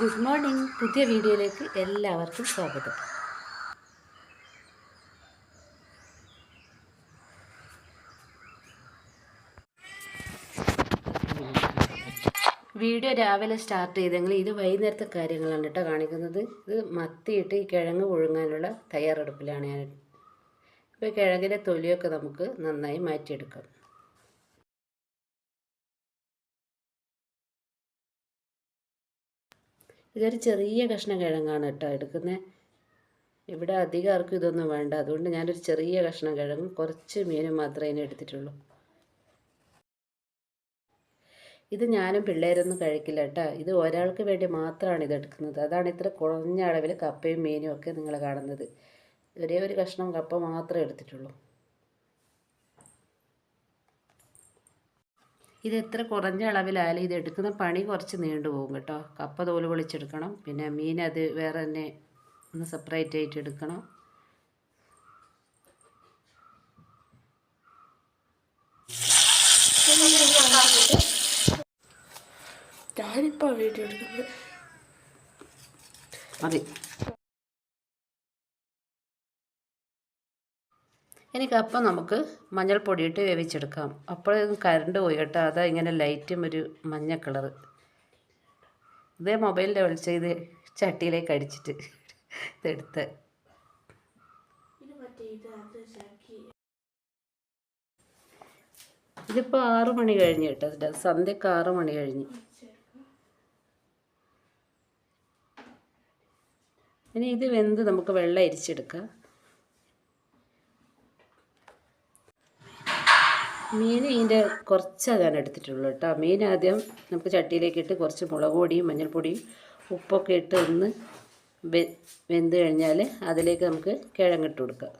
Good morning. പുതിയ വീഡിയോയിലേക്ക് എല്ലാവർക്കും സ്വാഗതം. വീഡിയോ രാവിലെ സ്റ്റാർട്ട് ചെയ്തെങ്കിൽ ഇത് വൈകുന്നേരത്തെ കാര്യങ്ങളാണ് കേട്ടോ കാണിക്കുന്നത്. ഇത് മത്തിയിട്ട് ഈ കിഴങ്ങ് പുഴുങ്ങാനുള്ള തയ്യാറെടുപ്പിലാണ് ഞാൻ. ഇപ്പോൾ കിഴങ്ങിന്റെ തൊലിയൊക്കെ നമുക്ക് നന്നായി മാറ്റിയെടുക്കാം. ഇതൊരു ചെറിയ കഷ്ണം കിഴങ്ങാണ് കേട്ടോ എടുക്കുന്നത് ഇവിടെ അധികം ആർക്കും ഇതൊന്നും വേണ്ട. അതുകൊണ്ട് ഞാനൊരു ചെറിയ കഷ്ണം കിഴങ്ങും കുറച്ച് മീനും മാത്രമേ അതിന് എടുത്തിട്ടുള്ളൂ. ഇത് ഞാനും പിള്ളേരൊന്നും കഴിക്കില്ല കേട്ടോ. ഇത് ഒരാൾക്ക് വേണ്ടി മാത്രമാണ് ഇത് എടുക്കുന്നത്. അതാണ് ഇത്ര കുറഞ്ഞ അളവിൽ കപ്പയും മീനും ഒക്കെ നിങ്ങൾ കാണുന്നത്. ഒരേ ഒരു കഷ്ണം കപ്പ മാത്രമേ എടുത്തിട്ടുള്ളൂ. ഇത് എത്ര കുറഞ്ഞ അളവിലായാലും ഇത് എടുക്കുന്ന പണി കുറച്ച് നീണ്ടു പോകും കേട്ടോ. കപ്പ തോൽ പൊളിച്ചെടുക്കണം. പിന്നെ മീൻ അത് വേറെ തന്നെ ഒന്ന് സെപ്പറേറ്റ് ആയിട്ട് എടുക്കണം. ഞാനിപ്പോൾ വീട്ടിൽ എടുക്കുന്നത് മതി. ഇനി കപ്പ നമുക്ക് മഞ്ഞൾപ്പൊടി ഇട്ട് വേവിച്ചെടുക്കാം. അപ്പോഴും കറണ്ട് പോയി കേട്ടോ. അതാ ഇങ്ങനെ ലൈറ്റും ഒരു മഞ്ഞ കളർ ഇതേ മൊബൈലിന്റെ വെളിച്ചം ഇത് ചട്ടിയിലേക്ക് അടിച്ചിട്ട് ഇതെടുത്ത്. ഇതിപ്പോൾ ആറ് മണി കഴിഞ്ഞ് കേട്ടോ. സന്ധ്യക്ക് ആറ് മണി കഴിഞ്ഞ്. ഇനി ഇത് വെന്ത് നമുക്ക് വെള്ളം അരിച്ചെടുക്കാം. മീൻ ഇതിന്റെ കുറച്ചാണ് ഞാൻ എടുത്തിട്ടുള്ളൂ കേട്ടോ. മീൻ ആദ്യം നമുക്ക് ചട്ടിയിലേക്ക് ഇട്ട് കുറച്ച് മുളക് പൊടിയും മഞ്ഞൾപ്പൊടിയും ഉപ്പൊക്കെ ഇട്ട് ഒന്ന് വെന്ത് കഴിഞ്ഞാൽ അതിലേക്ക് നമുക്ക് കിഴങ്ങിട്ട് കൊടുക്കാം.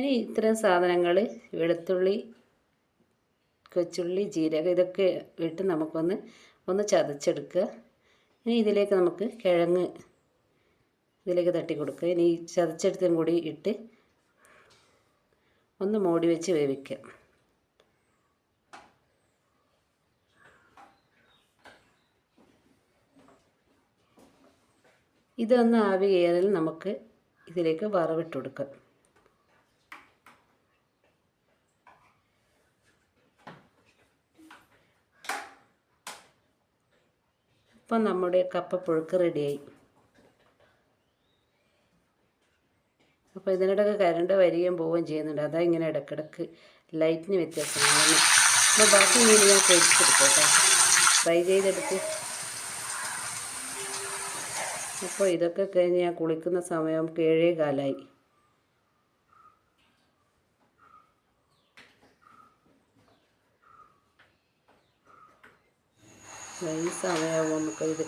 ഇനി ഇത്തരം സാധനങ്ങൾ വെളുത്തുള്ളി കൊച്ചുള്ളി ജീരകം ഇതൊക്കെ ഇട്ട് നമുക്കൊന്ന് ഒന്ന് ചതച്ചെടുക്കുക. ഇനി ഇതിലേക്ക് നമുക്ക് കിഴങ്ങ് ഇതിലേക്ക് തട്ടി കൊടുക്കുക. ഇനി ചതച്ചെടുത്തും കൂടി ഇട്ട് ഒന്ന് മൂടി വെച്ച് വേവിക്കുക. ഇതൊന്ന് ആവി കയറിൽ നമുക്ക് ഇതിലേക്ക് വറവിട്ട് കൊടുക്കാം. ഇപ്പം നമ്മുടെ കപ്പപ്പുഴുക്ക് റെഡിയായി. അപ്പോൾ ഇതിനിടയ്ക്ക് കരണ്ട് വരികയും പോവുകയും ചെയ്യുന്നുണ്ട്. അതാ ഇങ്ങനെ ഇടയ്ക്കിടയ്ക്ക് ലൈറ്റിന് വ്യത്യാസമാണ് അപ്പോൾ ബാക്കി മീൻ ഞാൻ പൊരിച്ചെടുക്കട്ടെ ഫ്രൈ ചെയ്തെടുത്ത്. അപ്പോൾ ഇതൊക്കെ കഴിഞ്ഞ് ഞാൻ കുളിക്കുന്ന സമയം ഏഴേ കാലായി ഈ സമയമാകുമ്പോൾ നമുക്ക് ഇത്